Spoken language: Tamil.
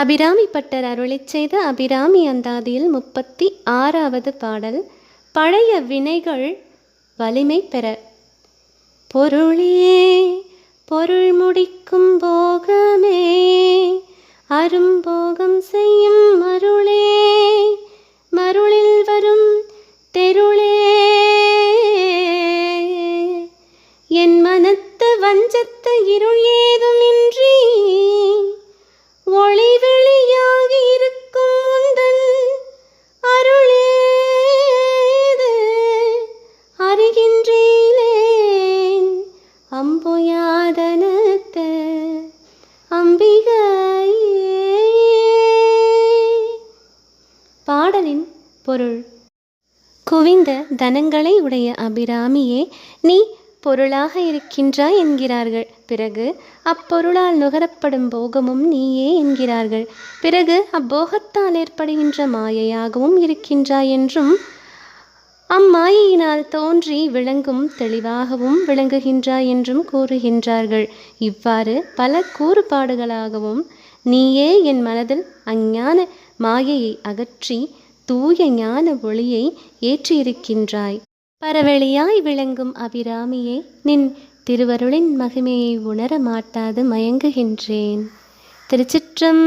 அபிராமி பட்டர் அருளை செய்த அபிராமி அந்தாதியில் முப்பத்தி ஆறாவது பாடல் பழைய வினைகள் வலிமை பெற. பொருளே பொருள் முடிக்கும் போகமே அரும்போகம் செய்யும் மருளே மருளில் வரும் தெருளே. என் மனத்து வஞ்சத்து இருள் ஏதுமின்றி அம்புயாதனத்து அம்பிகையே. பாடலின் பொருள். குவிந்த தனங்களை உடைய அபிராமியே நீ பொருளாக இருக்கின்றாய் என்கிறார்கள். பிறகு அப்பொருளால் நுகரப்படும் போகமும் நீயே என்கிறார்கள். பிறகு அப்போகத்தால் ஏற்படுகின்ற மாயையாகவும் இருக்கின்றாய் என்றும் அம்மாயையினால் தோன்றி விளங்கும் தெளிவாகவும் விளங்குகின்றாய் என்றும் கூறுகின்றார்கள். இவ்வாறு பல கூறுபாடுகளாகவும் நீயே என் மனதில் அஞ்ஞான மாயையை அகற்றி தூய ஞான ஒளியை ஏற்றியிருக்கின்றாய். பரவெளியாய் விளங்கும் அபிராமியே நின் திருவருளின் மகிமையை உணர மாட்டாது மயங்குகின்றேன். திருச்சிற்றம்